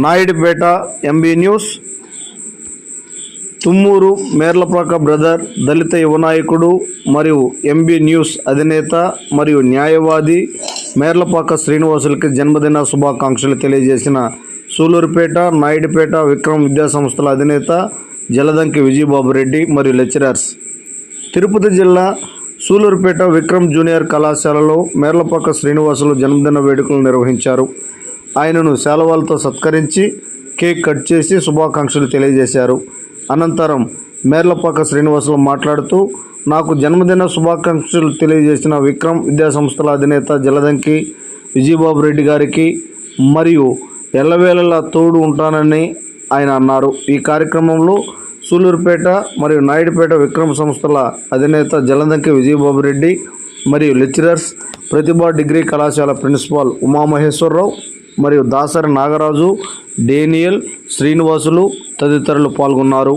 Naidupeta MB news. Tummuru Merlapaka brother దళిత యువ నాయకుడు మరియు ఎంబీ న్యూస్ అధినేత మరియు న్యాయవాది మేర్లపాక శ్రీనివాసులకి జన్మదిన శుభాకాంక్షలు తెలియజేసిన సూలూరుపేట నాయుడుపేట విక్రమ్ విద్యాసంస్థల అధినేత జలదంకి విజయబాబు రెడ్డి మరియు లెక్చరర్స్. తిరుపతి జిల్లా సూలూరుపేట విక్రమ్ జూనియర్ కళాశాలలో మేర్లపాక శ్రీనివాసులు జన్మదిన వేడుకలు నిర్వహించారు. ఆయనను శాలవాలతో సత్కరించి కేక్ కట్ చేసి శుభాకాంక్షలు తెలియజేశారు. అనంతరం మేర్లపాక శ్రీనివాసులు మాట్లాడుతూ నాకు జన్మదిన శుభాకాంక్షలు తెలియజేసిన విక్రమ్ విద్యాసంస్థల అధినేత జలదంకి విజయబాబు రెడ్డి గారికి మరియు ఎల్లవేళలా తోడు ఉంటానని ఆయన అన్నారు. ఈ కార్యక్రమంలో సూలూరుపేట మరియు నాయుడుపేట విక్రమ్ సంస్థల అధినేత జలదంకి విజయబాబు రెడ్డి మరియు లెక్చరర్స్ ప్రతిభా డిగ్రీ కళాశాల ప్రిన్సిపాల్ ఉమామహేశ్వరరావు మరియు దాసరి నాగరాజు డేనియల్ శ్రీనివాసులు తదితరులు పాల్గొన్నారు.